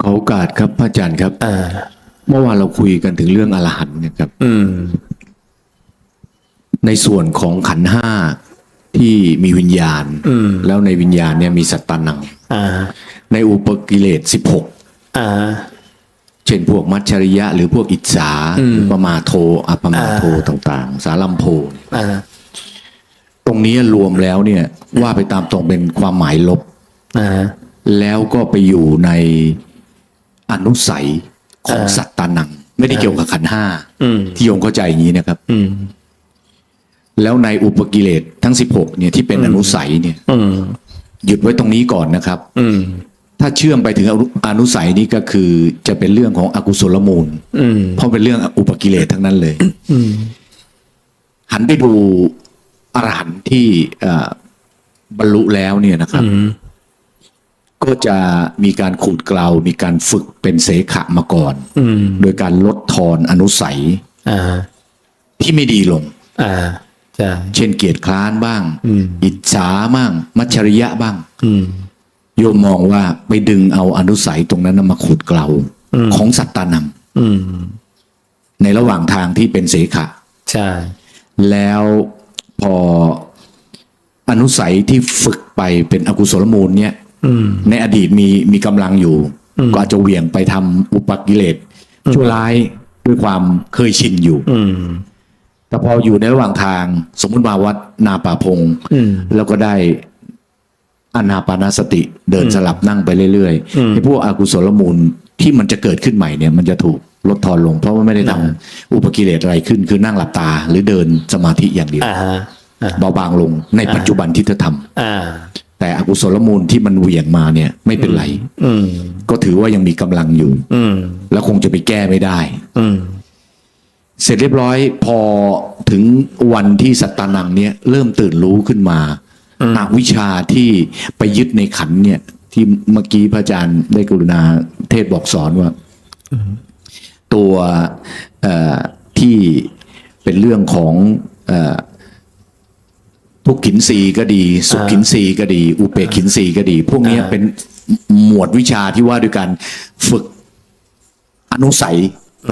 ขอโอกาสครับพระอาจารย์ครับอ่าเมื่อวานเราคุยกันถึงเรื่องอรหันต์เนะครับ อืม ในส่วนของขันธ์ห้าที่มีวิญญาณ อืม แล้วในวิญญาณเนี่ยมีสัตตานัง อ่า ในอุปกิเลสสิบหกอ่า เช่นพวกมัจฉริยะ หรือพวกอิจฉาอืม หรือประมาโทอัปมาโทอ่าต่างๆ สารัมโพ อ่า ตรงนี้รวมแล้วเนี่ยว่าไปตามตรงเป็นความหมายลบ อ่า แล้วก็ไปอยู่ใน อนุสัยของอ่าสัตตานัง ไม่ได้เกี่ยวกับขันธ์ห้าอืมที่โยมเข้าใจอย่างนี้นะครับอืมแล้วในอุปกิเลสทั้ง16เนี่ยที่เป็นอนุสัยเนี่ยอืมหยุดไว้ตรงนี้ก่อนนะครับอืมถ้าเชื่อมไปถึงอนุอนุสัยนี้ก็คือ จะเป็นเรื่องของอกุศลมูลอืมเพราะเป็นเรื่องอุปกิเลสทั้งนั้นเลยอืมหันไปดูอรหันต์ที่เอ่อบรรลุแล้วเนี่ยนะครับอืม ก็จะมีการขูดเกลา มีการฝึกเป็นเสขะมาก่อน อืมโดยการลดทอนอนุสัยอ่าที่ไม่ดีลง อ่าใช่เช่นเกียรติคร้านบ้าง อืมอิจฉาบ้าง มัจฉริยะบ้าง อืม โยมมองว่าไปดึงเอาอนุสัยตรงนั้นนะมาขูดเกลาอืม ของสัตตานังอืมในระหว่างทางที่เป็นเสขะ ใช่ แล้วพออนุสัยที่ฝึกไปเป็นอกุศลมูลเนี่ยอืม ในอดีตมีมีกำลังอยู่ ก็อาจจะเหวี่ยงไปทำอุปกิเลสชั่วร้ายด้วยความเคยชินอยู่อืมแต่พออยู่ในระหว่างทาง สมมติมาวัดนาป่าพงอืมแล้วก็ได้อนาปานสติเดินสลับนั่งไปเรื่อยอืมๆให้พวกอกุศลมูลที่มันจะเกิดขึ้นใหม่เนี่ย มันจะถูกลดทอนลง เพราะว่าไม่ได้ทำอุปกิเลสอะไรขึ้น คือนั่งหลับตา หรือเดินสมาธิอย่างเดียวอ่าฮะอ่าเบาบางลงในปัจจุบันที่เธอทำอ่า แต่อกุศลมูลที่มันเหวี่ยงมาเนี่ย ไม่เป็นไรอืมก็ถือว่ายังมีกำลังอยู่อืมแล้วคงจะไปแก้ไม่ได้อืมเสร็จเรียบร้อยพอถึงวันที่สัตตานังเนี่ย เริ่มตื่นรู้ขึ้นมาอวิชชาที่ไปยึดในขันธ์เนี่ย ที่เมื่อกี้พระอาจารย์ได้กรุณาเทศบอกสอนว่าตัวเอ่อที่เป็นเรื่องของเอ่อ ทุกขินสีก็ดี สุขขินสีก็ดี อุเปกขินสีก็ดี พวกเนี้ยอ่าเป็นหมวดวิชาที่ว่าด้วยการฝึกอนุสัย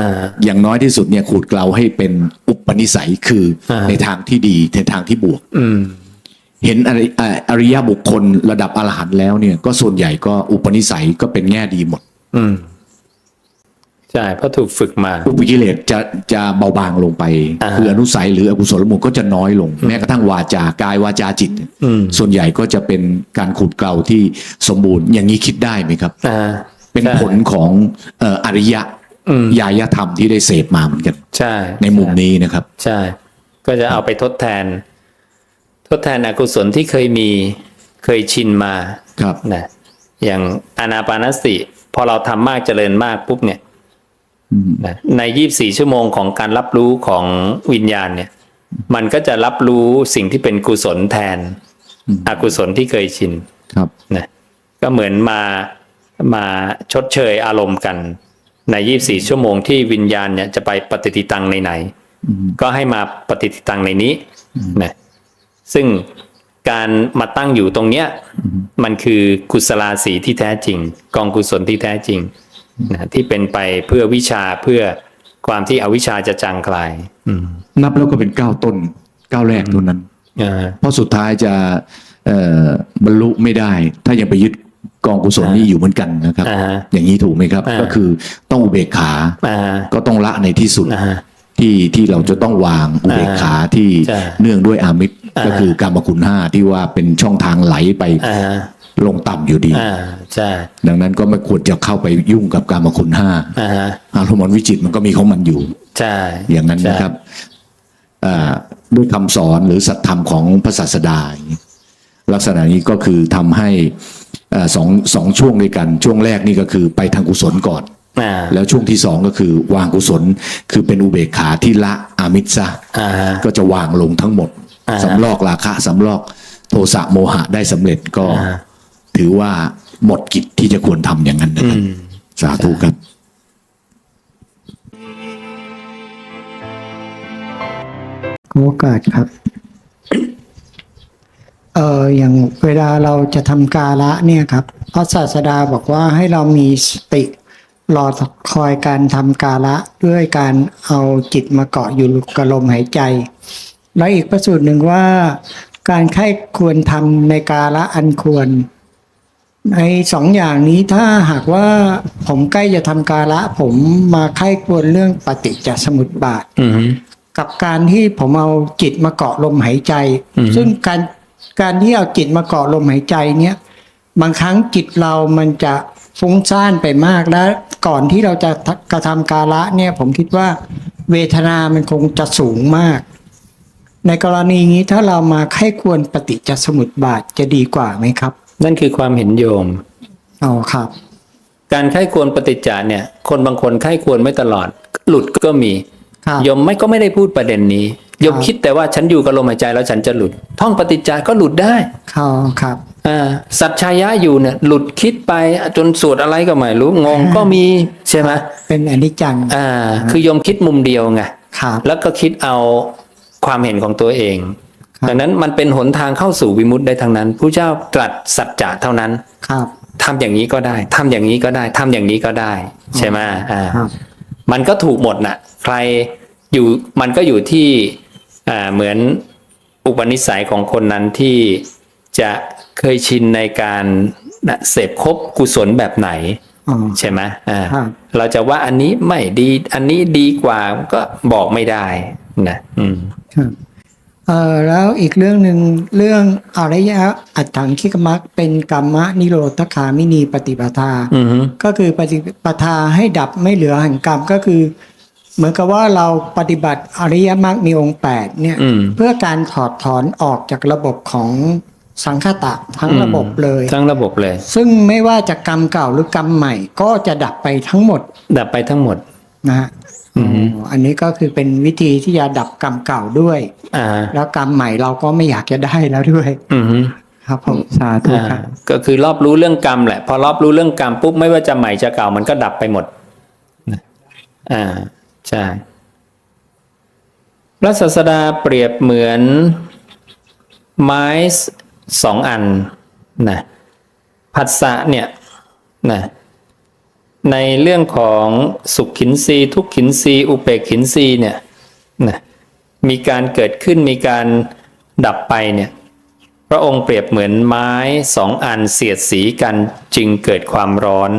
อ่าอย่างน้อยที่สุดเนี่ยขูดเกลาให้เป็นอุปนิสัยคืออาในทางที่ดีในทางที่บวกอืมเห็นอริเอ่ออริยบุคคลระดับอรหันต์แล้วเนี่ย ก็ส่วนใหญ่ก็อุปนิสัยก็เป็นแง่ดีหมดอืม ใช่เพราะถูกฝึกมา อุปกิเลสจะจะเบาบางลงไป อ่าคืออนุสัยหรืออกุศลมูลก็จะน้อยลง แม้กระทั่งวาจากายวาจาจิต อืม ส่วนใหญ่ก็จะเป็นการขูดเกลาที่สมบูรณ์อย่างนี้คิดได้ไหมครับ อ่า เป็นใช่ผลของเอ่ออริยะอืม ยายธรรมที่ได้เสพมาเหมือนกันใช่ ในมุมนี้นะครับ ใช่ ก็จะเอาไปทดแทน ทดแทนอกุศลที่เคยมีเคยชินมาครับ นะอย่างอานาปานสติ พอเราทำมากเจริญมากปุ๊บเนี่ยนะ ในยี่บสี่ชั่วโมงของการรับรู้ของวิญญาณเนี่ย มันก็จะรับรู้สิ่งที่เป็นกุศลแทน อกุศลที่เคยชินครับนะก็เหมือนมามาชดเชยอารมณ์กัน ในยี่บสี่ชั่วโมงที่วิญญาณเนี่ยจะไปปฏิติตังในไหนๆก็ให้มาปฏิติตังในนี้นะซึ่งการมาตั้งอยู่ตรงเนี้ย มันคือกุศลาสีที่แท้จริง กองกุศลที่แท้จริง นะที่เป็นไปเพื่อวิชาเพื่อความที่อวิชชาจะจางคลายอืมนับแล้วก็เป็นก้าวต้นก้าวแรกเท่านั้นอ่าเพราะสุดท้ายจะเอ่อบรรลุไม่ได้ ถ้ายังไปยึดกองกุศลนี้อยู่เหมือนกันนะครับอ่าฮะอย่างนี้ถูกไหมครับอ่าก็คือต้องอุเบกขาอ่าก็ต้องละในที่สุดอ่าฮะที่ที่เราจะต้องวางอุเบกขาที่ใช่เนื่องด้วยอามิตรอ่าก็คือการมคุณห้าที่ว่าเป็นช่องทางไหลไปอ่า ลงต่ำอยู่ดีอ่าใช่ดังนั้นก็ไม่ควรจะเข้าไปยุ่งกับการมคุณห้าอ่าฮะอารมณ์วิจิตรมันก็มีของมันอยู่ ใช่อย่างนั้นนะครับเอ่อด้วยคำสอนหรือสัตธรรมของพระศาสดาอย่างนี้ลักษณะนี้ก็คือทำให้เอ่อสองสองช่วงด้วยกันช่วงแรกนี่ก็คือไปทางกุศลก่อนอ่าแล้วช่วงที่สองก็คือวางกุศลคือเป็นอุเบกขาที่ละอามิตรซะอ่าฮะก็จะวางลงทั้งหมดอ่าสำลอกราคะสำลอกโทสะโมหะได้สำเร็จก็อ่า ถือว่าหมดกิจที่จะควรทำอย่างนั้นนะครับอืมสาธุครับขอโอกาสครับ เอออย่างเวลาเราจะทำกาละเนี่ยครับพระศาสดาบอกว่าให้เรามีสติรอคอยการทำกาละด้วยการเอาจิตมาเกาะอยู่กับลมหายใจ แล้วอีกประสูตรหนึ่งว่า การไข้ควรทำในกาละอันควร ในสองอย่างนี้ถ้าหากว่าผมใกล้จะทำกาละ ผมมาไข้ควรเรื่องปฏิจจสมุปบาทอือฮึกับการที่ผมเอาจิตมาเกาะลมหายใจอืมซึ่งการการที่เอาจิตมาเกาะลมหายใจเนี่ยบางครั้งจิตเรามันจะฟุ้งซ่านไปมากแล้วก่อนที่เราจะกระทำกาละเนี่ย ผมคิดว่า เวทนามันคงจะสูงมาก ในกรณีนี้ถ้าเรามาไข้ควรปฏิจจสมุปบาทจะดีกว่าไหมครับ นั่นคือความเห็นโยมอ๋อครับ การไข้ควรปฏิจจาเนี่ย คนบางคนไข้ควรไม่ตลอด หลุดก็มีครับโยมไม่ก็ไม่ได้พูดประเด็นนี้โยมคิดแต่ว่าฉันอยู่กับลมหายใจแล้วฉันจะหลุด ท่องปฏิจจาก็หลุดได้เข้าครับอ่าสัจชายะอยู่เนี่ย หลุดคิดไปจนสวดอะไรก็ไม่รู้งงก็มีใช่ไหมเป็นอนิจจังอ่า คือโยมคิดมุมเดียวไงครับแล้วก็คิดเอาความเห็นของตัวเองครับ ดังนั้นมันเป็นหนทางเข้าสู่วิมุตติได้ทั้งนั้นผู้เจ้าตรัสสัจจะเท่านั้นครับทำอย่างนี้ก็ได้ทำอย่างนี้ก็ได้ทำอย่างนี้ก็ได้ ใช่ไหมอ่าครับมันก็ถูกหมดน่ะ ใครอยู่มันก็อยู่ที่อ่าเหมือนอุปนิสัยของคนนั้นที่จะเคยชินในการนะเสพคบกุศลแบบไหนอ๋อใช่ไหมอ่าครับเราจะว่าอันนี้ไม่ดี อันนี้ดีกว่าก็บอกไม่ได้นะ อืมครับ เอ่อแล้วอีกเรื่องหนึ่งเรื่องอริยะอัตถังคิกมักเป็นกรรมะนิโรธคามินีปฏิปทาอือฮึก็คือปฏิปทาให้ดับไม่เหลือแห่งกรรมก็คือ เหมือนกับว่าเราปฏิบัติอริยมรรคมีองค์แปดเนี่ย อืม เพื่อการถอดถอนออกจากระบบของสังคตะทั้งระบบเลย ทั้งระบบเลย ซึ่งไม่ว่าจะกรรมเก่าหรือกรรมใหม่ก็จะดับไปทั้งหมดดับไปทั้งหมด นะฮะ อือฮึอ๋ออันนี้ก็คือเป็นวิธีที่จะดับกรรมเก่าด้วยอ่าแล้วกรรมใหม่เราก็ไม่อยากจะได้แล้วด้วย อือฮึครับผมสาธุอ่าครับก็คือรอบรู้เรื่องกรรมแหละ พอรอบรู้เรื่องกรรมปุ๊บไม่ว่าจะใหม่จะเก่ามันก็ดับไปหมดนะอ่าใช่พระศาสดาเปรียบเหมือนไม้สองอันนะผัสสะเนี่ยนะ ในเรื่องของสุขขินรีทุกขินรีอุเปกขินรีเนี่ยนะมีการเกิดขึ้นมีการดับไปเนี่ยพระองค์เปรียบเหมือนไม้สองอันเสียดสีกันจึงเกิดความร้อน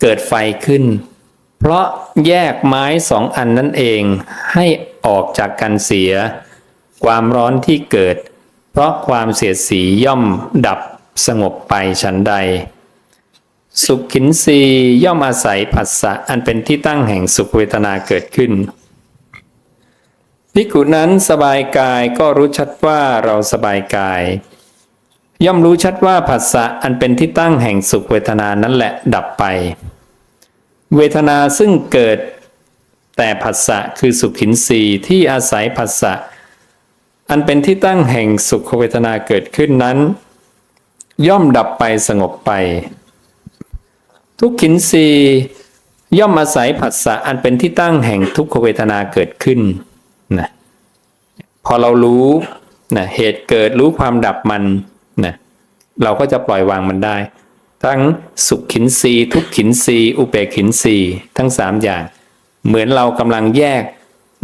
เกิดไฟขึ้น เพราะแยกไม้สองอันนั่นเองให้ออกจากกันเสีย ความร้อนที่เกิด เพราะความเสียดสีย่อมดับสงบไปฉันใด สุขขินสีย่อมอาศัยผัสสะอันเป็นที่ตั้งแห่งสุขเวทนาเกิดขึ้นภิกขุนั้นสบายกายก็รู้ชัดว่าเราสบายกาย ย่อมรู้ชัดว่าผัสสะอันเป็นที่ตั้งแห่งสุขเวทนานั้นแหละดับไป เวทนาซึ่งเกิด แต่ผัสสะคือสุขขินสีที่อาศัยผัสสะอันเป็นที่ตั้งแห่งสุขเวทนาเกิดขึ้นนั้น ย่อมดับไปสงบไป ทุกขินสีย่อมอาศัยผัสสะอันเป็นที่ตั้งแห่งทุกขเวทนาเกิดขึ้นนะพอเรารู้นะเหตุเกิดรู้ความดับมันนะเราก็จะปล่อยวางมันได้ ทั้งสุขขินรีทุกขินรีอุเบกขินรีทั้งสามอย่าง เหมือนเรากำลังแยก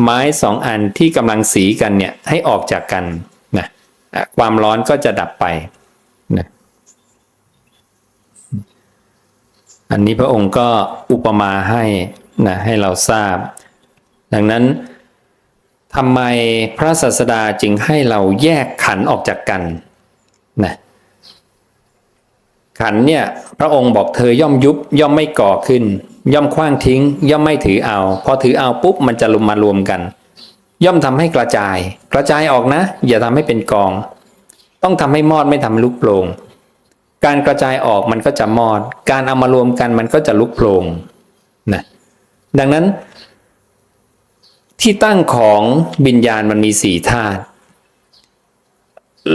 ไม้สองอันที่กำลังสีกันเนี่ยให้ออกจากกันนะความร้อนก็จะดับไปนะ อันนี้พระองค์ก็อุปมาให้นะให้เราทราบ ดังนั้นทำไมพระศาสดาจึงให้เราแยกขันออกจากกันนะขันเนี่ยพระองค์บอกเธอย่อมยุบย่อมไม่ก่อขึ้น ย่อมคว้างทิ้ง ย่อมไม่ถือเอา พอถือเอาปุ๊บมันจะลุมมารวมกัน ย่อมทำให้กระจาย กระจายออกนะ อย่าทำให้เป็นกอง ต้องทำให้มอดไม่ทำลุกโปร่ง การกระจายออกมันก็จะมอด การเอามารวมกันมันก็จะลุกโปร่งนะดังนั้น ที่ตั้งของวิญญาณมันมีสี่ธาตุ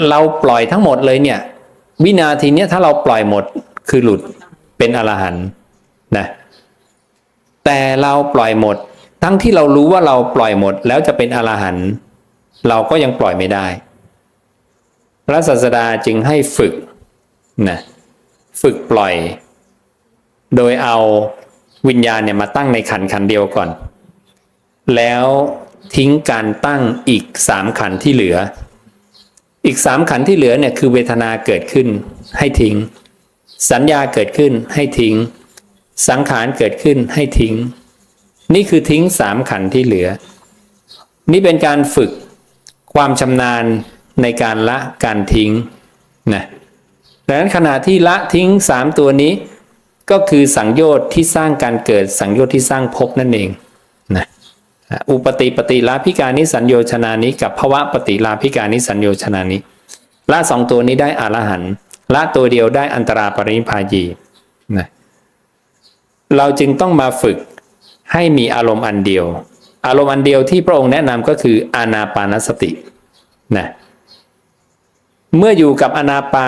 เราปล่อยทั้งหมดเลยเนี่ย วินาทีเนี้ยถ้าเราปล่อยหมดคือหลุดเป็นอรหันต์นะแต่เราปล่อยหมด ทั้งที่เรารู้ว่าเราปล่อยหมดแล้วจะเป็นอรหันต์เราก็ยังปล่อยไม่ได้ พระศาสดาจึงให้ฝึก นะฝึกปล่อย โดยเอาวิญญาณเนี่ยมาตั้งในขันขันเดียวก่อน แล้วทิ้งการตั้งอีกสามขันที่เหลือ อีกสามขันที่เหลือเนี่ยคือเวทนาเกิดขึ้นให้ทิ้ง สัญญาเกิดขึ้นให้ทิ้ง สังขารเกิดขึ้นให้ทิ้ง นี่คือทิ้งสามขันที่เหลือ นี่เป็นการฝึกความชำนาญในการละการทิ้งนะ ดังนั้นขณะที่ละทิ้งสามตัวนี้ ก็คือสังโยชน์ที่สร้างการเกิดสังโยชน์ที่สร้างภพนั่นเองนะอุปติปฏิลาภิการนิสัญโยชนานี้ กับภวะปฏิลาภิการนิสัญโยชนานี้ ละสองตัวนี้ได้อรหันต์ละตัวเดียวได้อันตราปรินิพพายีนะเราจึงต้องมาฝึกให้มีอารมณ์อันเดียว อารมณ์อันเดียวที่พระองค์แนะนำก็คืออานาปานสตินะเมื่ออยู่กับอนาปา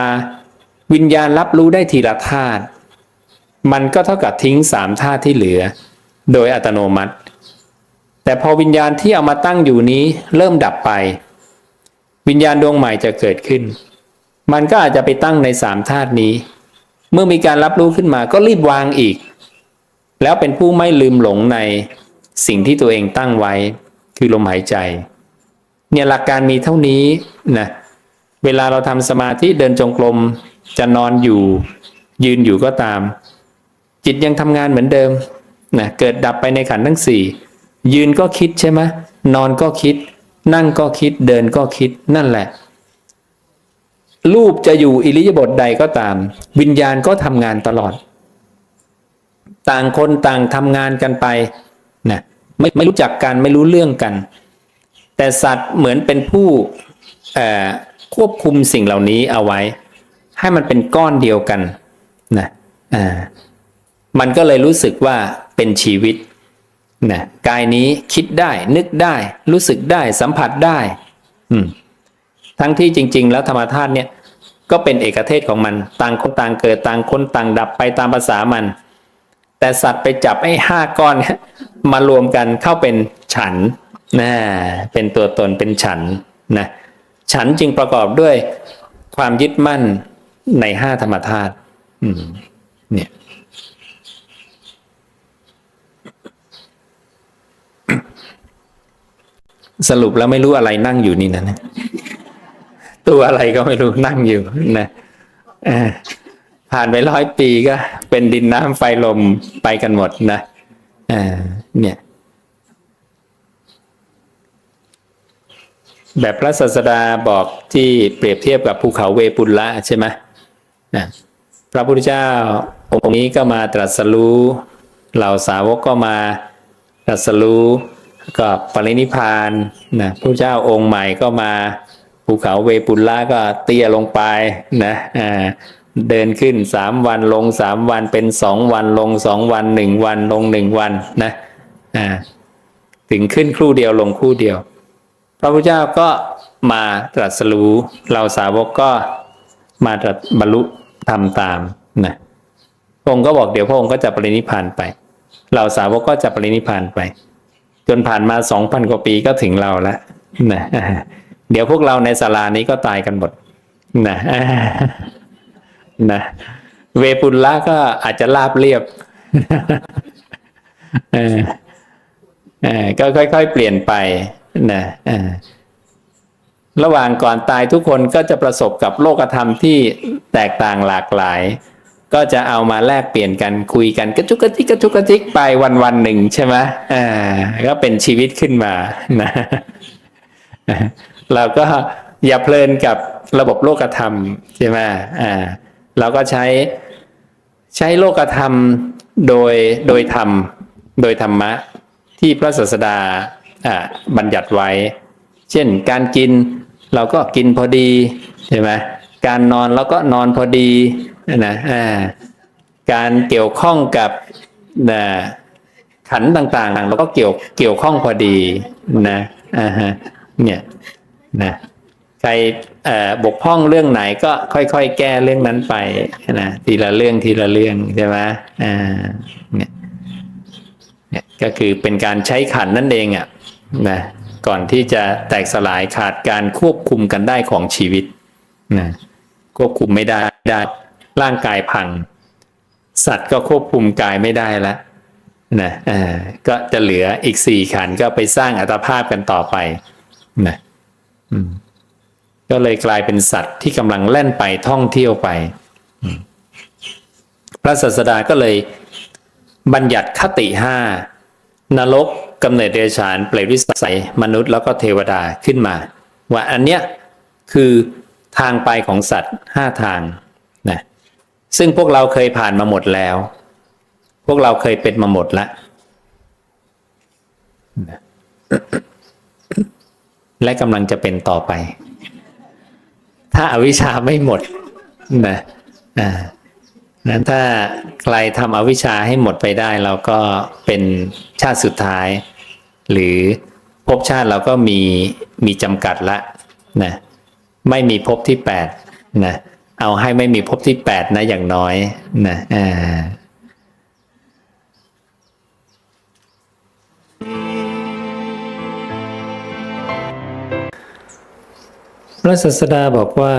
วิญญาณรับรู้ได้ทีละธาตุมันก็เท่ากับทิ้งสามธาตุที่เหลือ โดยอัตโนมัติ แต่พอวิญญาณที่เอามาตั้งอยู่นี้เริ่มดับไป วิญญาณดวงใหม่จะเกิดขึ้น มันก็อาจจะไปตั้งในสามธาตุนี้ เมื่อมีการรับรู้ขึ้นมาก็รีบวางอีก แล้วเป็นผู้ไม่ลืมหลงในสิ่งที่ตัวเองตั้งไว้ คือลมหายใจ เนี่ยหลักการมีเท่านี้นะเวลาเราทำสมาธิเดินจงกรม จะนอนอยู่ ยืนอยู่ก็ตาม จิตยังทำงานเหมือนเดิมนะเกิดดับไปในขันทั้งสี่ยืนก็คิดใช่ไหมนอนก็คิด นั่งก็คิดเดินก็คิดนั่นแหละ รูปจะอยู่อิริยาบถใดก็ตาม วิญญาณก็ทำงานตลอด ต่างคนต่างทำงานกันไปนะไม่ไม่รู้จักกันไม่รู้เรื่องกัน แต่สัตว์เหมือนเป็นผู้ควบคุมสิ่งเหล่านี้เอาไว้ ให้มันเป็นก้อนเดียวกันนะอ่ามันก็เลยรู้สึกว่าเป็นชีวิตนะกายนี้คิดได้นึกได้ รู้สึกได้สัมผัสได้ อืม ทั้งที่จริง ๆ แล้วธรรมธาตุเนี่ย ก็เป็นเอกเทศของมัน ต่างคนต่างเกิดต่างคนต่างดับไปตามภาษามัน แต่สัตว์ไปจับไอ้ห้าก้อนมารวมกันเข้าเป็นฉันนะเป็นตัวตนเป็นฉันนะฉันจึงประกอบด้วยความยึดมั่น ในห้าธรรมธาตุเนี่ย สรุปแล้วไม่รู้อะไรนั่งอยู่นี่นะตัวอะไรก็ไม่รู้นั่งอยู่นะผ่านไปร้อยปีก็ เป็นดินน้ำไฟลมไปกันหมดนะเนี่ย แบบพระศาสดาบอกที่เปรียบเทียบกับภูเขาเวปุลละใช่ไหม นะพระพุทธเจ้าองค์นี้ก็มาตรัสรู้ เหล่าสาวกก็มาตรัสรู้ก็ปรินิพานนะพระเจ้าองค์ใหม่ก็มาภูเขาเวปุลละก็เตี้ยลงไปนะอ่าเดินขึ้นสามวันลงสามวันเป็นสองวันลงสองวันหนึ่งวันลงหนึ่งวันนะอ่าถึงขึ้นครู่เดียวลงครู่เดียว พระพุทธเจ้าก็มาตรัสรู้เราสาวกก็ มาตรัสบรรลุทำตามนะพระองค์ก็บอกเดี๋ยวพระองค์ก็จะปรินิพานไป เราสาวกก็จะปรินิพานไป จนผ่านมาสองพันกว่าปีก็ถึงเราแล้วนะเดี๋ยวพวกเราในศาลานี้ก็ตายกันหมดนะนะเวปุลละก็อาจจะลาบเรียบเออเออก็ค่อยๆเปลี่ยนไปนะเออ ระหว่างก่อนตายทุกคนก็จะประสบกับโลกธรรมที่แตกต่างหลากหลาย ก็จะเอามาแลกเปลี่ยนกันคุยกันกระจุกกระจิกกระจุกกระจิกไปวันวันหนึ่งใช่ไหมอ่าก็เป็นชีวิตขึ้นมานะเราก็อย่าเพลินกับระบบโลกธรรมใช่ไหมอ่าเราก็ใช้ใช้โลกธรรมโดยโดยธรรมโดยธรรมะที่พระศาสดาอ่าบัญญัติไว้ เช่นการกิน เราก็กินพอดีใช่ไหมการนอนเราก็นอนพอดีนะอ่าการเกี่ยวข้องกับนะขันต่างๆเราก็เกี่ยวเกี่ยวข้องพอดีนะอ่าฮะเนี่ยนะใครบกพร่องเรื่องไหนก็ค่อยๆ แก้เรื่องนั้นไปนะทีละเรื่องทีละเรื่องใช่ไหมอ่าเนี่ยเนี่ยก็คือเป็นการใช้ขันนั่นเองอะนะ ก่อนที่จะแตกสลายขาดการควบคุมกันได้ของชีวิตนะควบคุมไม่ได้ได้ ร่างกายพัง สัตว์ก็ควบคุมกายไม่ได้แล้วนะอ่าก็จะเหลืออีกสี่ขันก็ไปสร้างอัตภาพกันต่อไปนะอืมก็เลยกลายเป็นสัตว์ที่กำลังแล่นไปท่องเที่ยวไป พระศาสดาก็เลยบัญญัติคติห้านรก กำเนิดเดรัจฉานเปรตวิสัยมนุษย์แล้วก็เทวดาขึ้นมา ว่าอันเนี้ยคือทางไปของสัตว์ห้าทางนะซึ่งพวกเราเคยผ่านมาหมดแล้ว พวกเราเคยเป็นมาหมดแล้วนะและกำลังจะเป็นต่อไป ถ้าอาวิชชาไม่หมดนะอ่า นั้นถ้าใครทำอวิชชาให้หมดไปได้เราก็เป็นชาติสุดท้าย หรือภพชาติเราก็มีมีจำกัดละนะไม่มีภพที่แปดนะเอาให้ไม่มีภพที่แปดนะอย่างน้อยนะอ่าพระศาสดาบอกว่า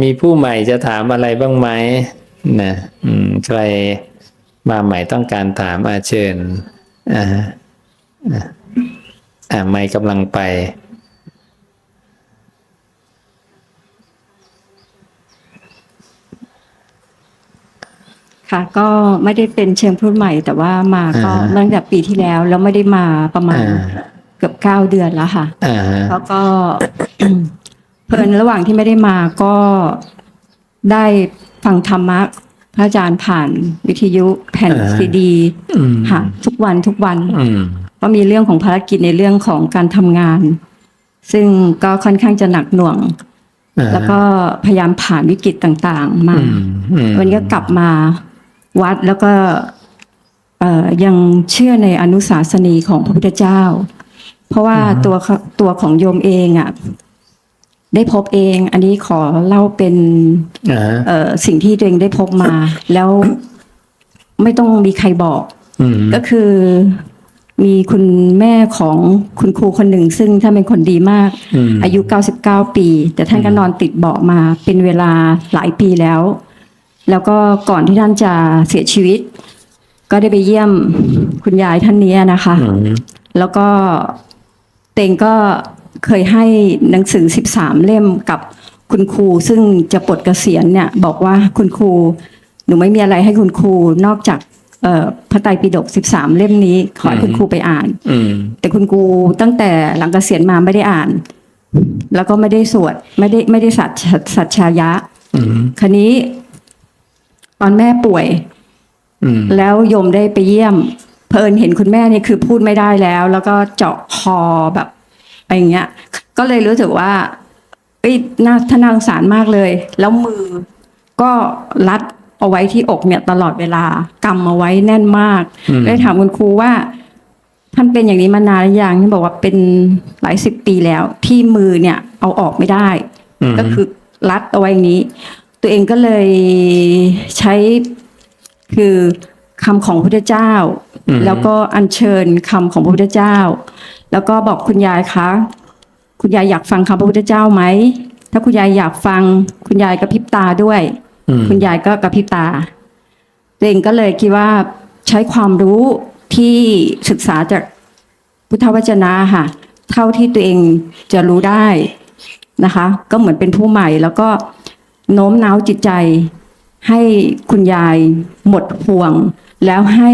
มีผู้ใหม่จะถามอะไรบ้างไหมนะอืมใครมาใหม่ต้องการถามอาเชิญอ่าอ่าอ่าไม่กำลังไปค่ะก็ไม่ได้เป็นเชิงพูดใหม่ แต่ว่ามาก็อ่าตั้งแต่ปีที่แล้วแล้วไม่ได้มาประมาณอ่าเกือบเก้าเดือนแล้วค่ะอ่าฮะแล้วก็ เพลินระหว่างที่ไม่ได้มาก็ได้ฟังธรรมะพระอาจารย์ผ่านวิทยุแผ่นซีดีอืมค่ะทุกวันทุกวันอืมก็มีเรื่องของภารกิจในเรื่องของการทำงาน ซึ่งก็ค่อนข้างจะหนักหน่วงอ่าฮะแล้วก็พยายามผ่านวิกฤตต่างๆ มาอืมอืมวันนี้ก็กลับมาวัดแล้วก็เอ่อยังเชื่อในอนุสาสนีของพระพุทธเจ้า เพราะว่าตัวเขาตัวของโยมเองอะ ได้พบเอง อันนี้ขอเล่าเป็นอ่าฮะเอ่อสิ่งที่ตัวเองได้พบมา แล้วไม่ต้องมีใครบอกอืมก็คือมีคุณแม่ของคุณครูคนหนึ่ง ซึ่งท่านเป็นคนดีมากอืมอายุ 99 ปี แต่ท่านก็นอนติดเบาะมาเป็นเวลาหลายปีแล้ว แล้วก็ก่อนที่ท่านจะเสียชีวิต ก็ได้ไปเยี่ยมคุณยายท่านนี้นะคะอืมแล้วก็เตงก็ เคยให้หนังสือ 13 เล่มกับคุณครูซึ่งจะปลดเกษียณเนี่ยบอกว่าคุณครูหนูไม่มีอะไรให้คุณครูนอกจากเอ่อพระไตรปิฎก13 เล่มนี้ ขอให้คุณครูไปอ่านอืมแต่คุณครูตั้งแต่หลังเกษียณมาไม่ได้อ่าน แล้วก็ไม่ได้สวดไม่ได้ไม่ได้สัตสัจชายะอืมคันนี้ ตอนแม่ป่วยอืมแล้วโยมได้ไปเยี่ยม เพลินเห็นคุณแม่เนี่ยคือพูดไม่ได้แล้ว แล้วก็เจาะคอแบบ อะไรอย่างเงี้ย ก็เลยรู้สึกว่าเอ้ยน่าท่านน่าสงสารมากเลย แล้วมือก็รัดเอาไว้ที่อกเนี่ยตลอดเวลากำเอาไว้แน่นมากอืมได้ถามคุณครูว่าท่านเป็นอย่างนี้มานานหรือยังที่บอกว่าเป็นหลายสิบปีแล้ว ที่มือเนี่ยเอาออกไม่ได้อืมก็คือรัดเอาไว้อย่างนี้ ตัวเองก็เลยใช้คือคำของพระพุทธเจ้าอืม แล้วก็อัญเชิญคำของพระพุทธเจ้า แล้วก็บอกคุณยายคะ คุณยายอยากฟังคำพระพุทธเจ้าไหม ถ้าคุณยายอยากฟัง คุณยายกระพริบตาด้วยอืมคุณยายก็กระพริบตาตัวเองก็เลยคิดว่าใช้ความรู้ที่ศึกษาจากพุทธวจนะค่ะ เท่าที่ตัวเองจะรู้ได้นะคะ ก็เหมือนเป็นผู้ใหม่แล้วก็โน้มน้าวจิตใจให้คุณยายหมดห่วง แล้วให้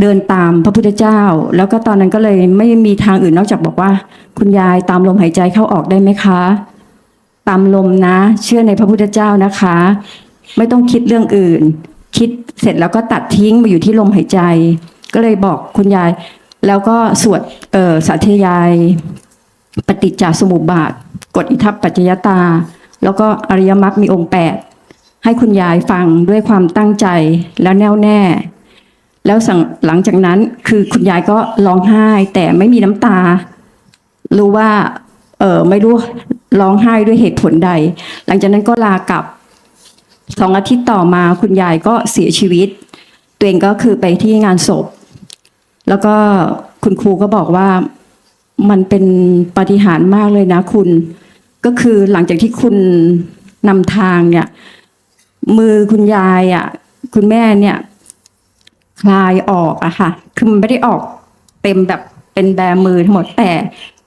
เดินตามพระพุทธเจ้า แล้วก็ตอนนั้นก็เลยไม่มีทางอื่นนอกจากบอกว่า คุณยายตามลมหายใจเข้าออกได้ไหมคะ ตามลมนะ เชื่อในพระพุทธเจ้านะคะ ไม่ต้องคิดเรื่องอื่น คิดเสร็จแล้วก็ตัดทิ้งมาอยู่ที่ลมหายใจ ก็เลยบอกคุณยาย แล้วก็สวดเออสาธยาย ปฏิจจสมุปบาทกฎอิทัปปัจจยตา แล้วก็อริยมรรคมีองค์แปดให้คุณยายฟังด้วยความตั้งใจแล้วแน่วแน่ แล้วหลังจากนั้นคือคุณยายก็ร้องไห้ แต่ไม่มีน้ำตา รู้ว่า เออไม่รู้ร้องไห้ด้วยเหตุผลใด หลังจากนั้นก็ลากลับสองอาทิตย์ต่อมาคุณยายก็เสียชีวิต ตัวเองก็คือไปที่งานศพ แล้วก็คุณครูก็บอกว่ามันเป็นปาฏิหาริย์มากเลยนะคุณ ก็คือหลังจากที่คุณนำทางเนี่ย มือคุณยายอะ คุณแม่เนี่ย คลายออกอะค่ะ คือมันไม่ได้ออกเต็มแบบเป็นแบมือทั้งหมดแต่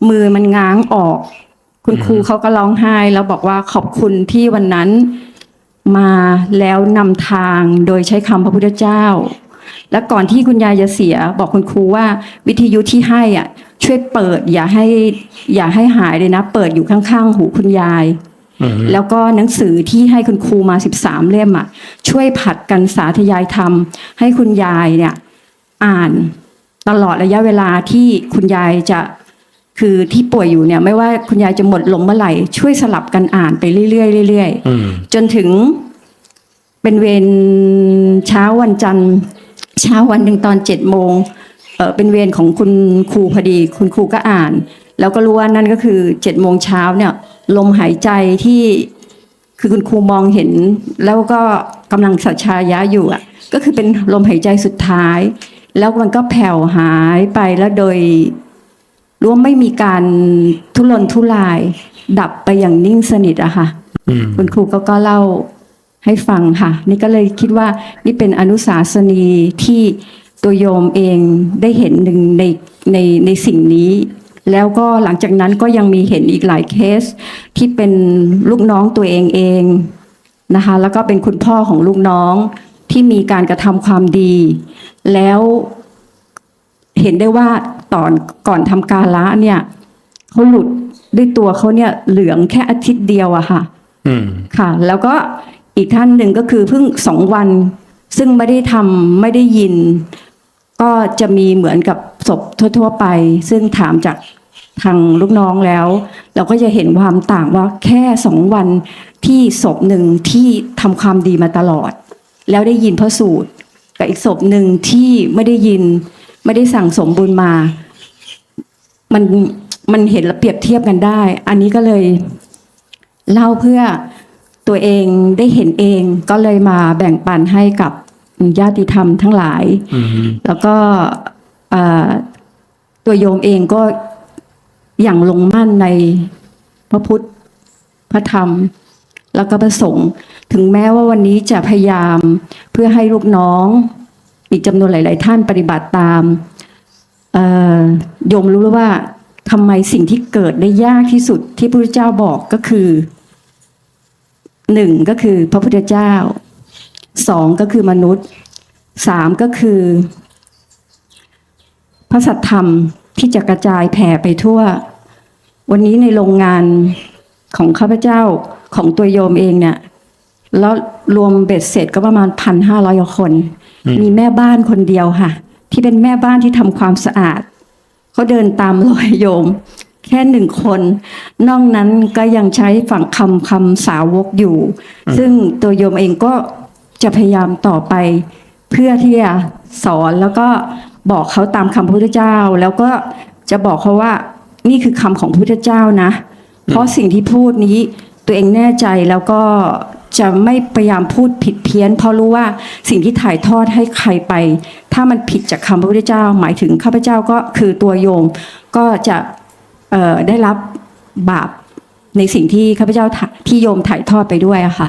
มือมันง้างออก คุณครูเขาก็ร้องไห้แล้วบอกว่าขอบคุณที่วันนั้นมาแล้วนำทางโดยใช้คำพระพุทธเจ้า และก่อนที่คุณยายจะเสีย บอกคุณครูว่าวิทยุที่ให้อะ ช่วยเปิดอย่าให้ อย่าให้หายเลยนะ เปิดอยู่ข้างๆหูคุณยาย แล้วก็หนังสือที่ให้คุณครูมา 13 เล่มอะ ช่วยผัดกันสาธยายธรรม ให้คุณยายเนี่ย อ่านตลอดระยะเวลาที่คุณยายจะคือที่ป่วยอยู่เนี่ย ไม่ว่าคุณยายจะหมดลมเมื่อไหร่ ช่วยสลับกันอ่านไปเรื่อยๆเรื่อยๆอืมจนถึงเป็นเวรเช้าวันจันทร์ เช้าวันหนึ่งตอนเจ็ดโมงเออเป็นเวรของคุณครูพอดี คุณครูก็อ่าน แล้วก็รู้ว่านั่นก็คือเจ็ดโมงเช้าเนี่ย ลมหายใจที่คือคุณครูมองเห็น แล้วก็กำลังสัชชายะอยู่อะ ก็คือเป็นลมหายใจสุดท้าย แล้วมันก็แผ่วหายไปแล้วโดยรู้ว่าไม่มีการทุรนทุราย ดับไปอย่างนิ่งสนิทอะค่ะอืมคุณครูก็ก็เล่าให้ฟังค่ะ นี่ก็เลยคิดว่านี่เป็นอนุสาสนีที่ตัวโยมเองได้เห็นหนึ่งในในในสิ่งนี้ แล้วก็หลังจากนั้นก็ยังมีเห็นอีกหลายเคสที่เป็นลูกน้องตัวเองเองนะคะแล้วก็เป็นคุณพ่อของลูกน้องที่มีการกระทำความดี แล้วเห็นได้ว่าตอนก่อนทำการละเนี่ยเขาหลุดด้วยตัวเขาเนี่ยเหลืองแค่อาทิตย์เดียวอะค่ะอืมค่ะ แล้วก็อีกท่านหนึ่งก็คือเพิ่งสองวัน ซึ่งไม่ได้ทำไม่ได้ยิน ก็จะมีเหมือนกับศพทั่ว ๆ ไป ซึ่งถามจากทางลูกน้องแล้ว เราก็จะเห็นความต่างว่าแค่สองวันที่ศพหนึ่งที่ทำความดีมาตลอด แล้วได้ยินพระสูตรกับอีกศพหนึ่งที่ไม่ได้ยินไม่ได้สั่งสมบุญมา มันมันเห็นและเปรียบเทียบกันได้ อันนี้ก็เลยเล่าเพื่อตัวเองได้เห็นเองก็เลยมาแบ่งปันให้กับ ญาติธรรมทั้งหลายอืมแล้วก็เอ่อตัวโยมเองก็อย่างลงมั่นในพระพุทธพระธรรม แล้วก็พระสงฆ์ถึงแม้ว่าวันนี้จะพยายามเพื่อให้ลูกน้อง อีกจำนวนหลาย ๆ ท่านปฏิบัติตามเอ่อโยมรู้แล้วว่าทำไมสิ่งที่เกิดได้ยากที่สุดที่พระพุทธเจ้าบอกก็คือหนึ่งก็คือพระพุทธเจ้า สองก็คือมนุษย์สามก็คือ พระสัทธรรมที่จะกระจายแผ่ไปทั่ว วันนี้ในโรงงานของข้าพเจ้าของตัวโยมเองเนี่ยแล้วรวมเบ็ดเสร็จก็ประมาณพันห้าร้อยคน มีแม่บ้านคนเดียวค่ะ ที่เป็นแม่บ้านที่ทำความสะอาดเขาเดินตามรอยโยม แค่หนึ่งคน นอกนั้นก็ยังใช้ฝั่งคำคำสาวกอยู่ ซึ่งตัวโยมเองก็ จะพยายามต่อไป เพื่อที่จะสอนแล้วก็บอกเขาตามคำพระพุทธเจ้า แล้วก็จะบอกเขาว่านี่คือคำของพระพุทธเจ้านะ เพราะสิ่งที่พูดนี้ตัวเองแน่ใจแล้วก็จะไม่พยายามพูดผิดเพี้ยน เพราะรู้ว่าสิ่งที่ถ่ายทอดให้ใครไป ถ้ามันผิดจากคำพระพุทธเจ้า หมายถึงข้าพเจ้าก็คือตัวโยมก็จะได้รับบาปในสิ่งที่ข้าพเจ้าที่โยมถ่ายทอดไปด้วยอะค่ะ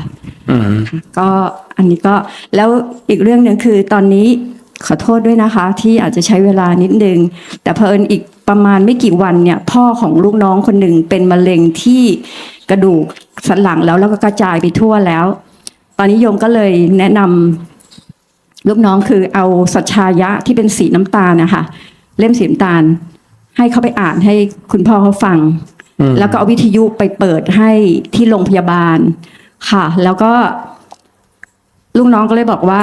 ก็อันนี้ก็แล้วอีกเรื่องหนึ่งคือตอนนี้ขอโทษด้วยนะคะ ที่อาจจะใช้เวลานิดนึง แต่เพอเอิญอีกประมาณไม่กี่วันเนี่ย พ่อของลูกน้องคนหนึ่งเป็นมะเร็งที่กระดูกสันหลังแล้วแล้วก็กระจายไปทั่วแล้ว ตอนนี้โยมก็เลยแนะนำลูกน้องคือเอาสัชชายะที่เป็นสีน้ำตาลนะคะเล่มสีน้ำตาล ให้เขาไปอ่านให้คุณพ่อเขาฟัง แล้วก็เอาวิทยุไปเปิดให้ที่โรงพยาบาล ค่ะ แล้วก็ลูกน้องก็เลยบอกว่า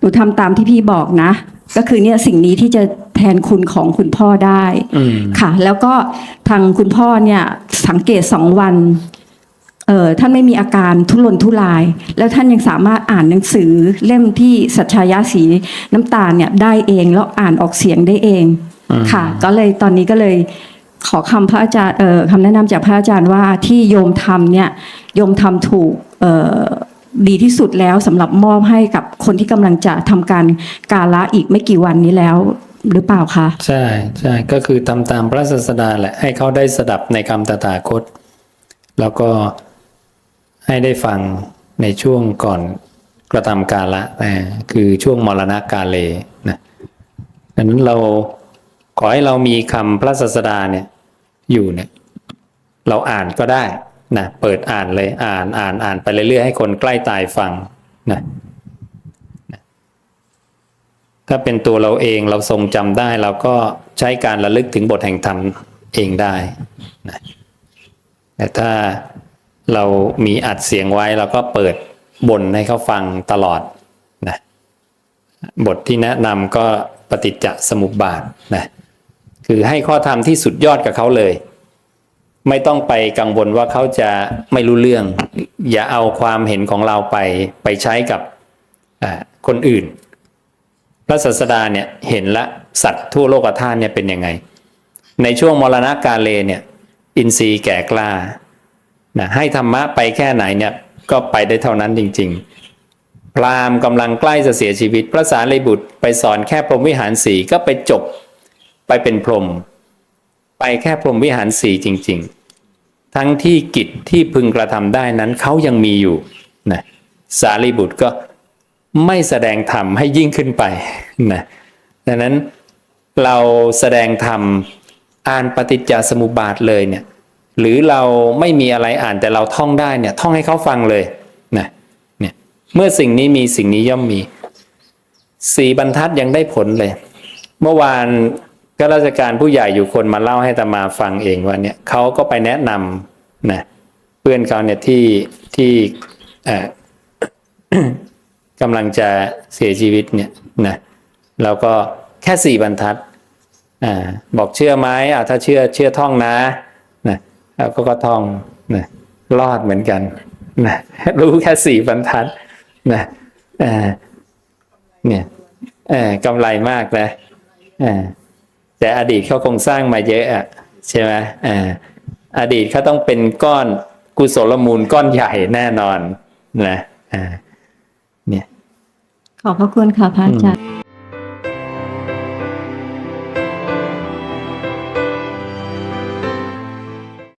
หนูทำตามที่พี่บอกนะ ก็คือเนี่ยสิ่งนี้ที่จะแทนคุณของคุณพ่อได้อืมค่ะ แล้วก็ทางคุณพ่อเนี่ย สังเกตสองวันเออท่านไม่มีอาการทุรนทุราย แล้วท่านยังสามารถอ่านหนังสือเล่มที่สัชชายาสีน้ำตาลเนี่ยได้เองแล้วอ่านออกเสียงได้เองอืมค่ะ ก็เลยตอนนี้ก็เลย ขอคำพระอาจารย์คำแนะนำจากพระอาจารย์ว่าที่โยมทำเนี่ยโยมทำถูกดีที่สุดแล้วสำหรับมอบให้กับคนที่กำลังจะทำการกาละอีกไม่กี่วันนี้แล้วหรือเปล่าคะใช่ใช่ก็คือทำตามพระศาสดาแหละให้เขาได้สดับในคำตถาคต แล้วก็ให้ได้ฟังในช่วงก่อนกระทำกาละนะคือช่วงมรณะกาเลนะดังนั้นเรา ขอให้เรามีคำพระศาสดาเนี่ยอยู่เนี่ยเราอ่านก็ได้นะเปิดอ่านเลยอ่านอ่านอ่านไปเรื่อยๆให้คนใกล้ตายฟังนะถ้าเป็นตัวเราเองเราทรงจำได้เราก็ใช้การระลึกถึงบทแห่งธรรมเองได้นะแต่ถ้าเรามีอัดเสียงไว้เราก็เปิดบนให้เขาฟังตลอดนะบทที่แนะนำก็ปฏิจจสมุปบาทนะ คือให้ข้อธรรมที่สุดยอดกับเขาเลย ไม่ต้องไปกังวลว่าเขาจะไม่รู้เรื่อง อย่าเอาความเห็นของเราไปไปใช้กับคนอื่น พระศาสดาเนี่ยเห็นละสัตว์ทั่วโลกธาตุเนี่ยเป็นยังไง ในช่วงมรณะกาเลเนี่ยอินทรีย์แก่กล้านะให้ธรรมะไปแค่ไหนเนี่ยก็ไปได้เท่านั้นจริง ๆ พราหมณ์กำลังใกล้จะเสียชีวิต พระสารีบุตรไปสอนแค่พรหมวิหารสีก็ไปจบ ไปเป็นพรหมไปแค่พรหมวิหารสีจริง ๆ ทั้งที่กิจที่พึงกระทำได้นั้นเขายังมีอยู่นะสารีบุตรก็ไม่แสดงธรรมให้ยิ่งขึ้นไปนะดังนั้นเราแสดงธรรมอ่านปฏิจจสมุปบาทเลยเนี่ยหรือเราไม่มีอะไรอ่านแต่เราท่องได้เนี่ยท่องให้เขาฟังเลยนะเนี่ยเมื่อสิ่งนี้มีสิ่งนี้ย่อมมีสี่บรรทัดยังได้ผลเลย เมื่อวาน ก็ราชการผู้ใหญ่อยู่คนมาเล่าให้ตามาฟังเองว่าเนี่ยเขาก็ไปแนะนำนะเพื่อนเขาเนี่ยที่ที่กำลังจะเสียชีวิตเนี่ยนะแล้วก็แค่สี่บรรทัดอบอกเชื่อไหมอ่าถ้าเชื่อเชื่อท่องนะนะแล้วก็ก็ท่องนะรอดเหมือนกันนะรู้แค่สี่บรรทัดนะเนี่ยกำไรมากนะอ่า แต่อดีตเขาคงสร้างมาเยอะอะใช่ไหมอ่าอดีตเขาต้องเป็นก้อนกุศลมูลก้อนใหญ่แน่นอนนะอ่าขอบพระคุณค่ะพระอาจารย์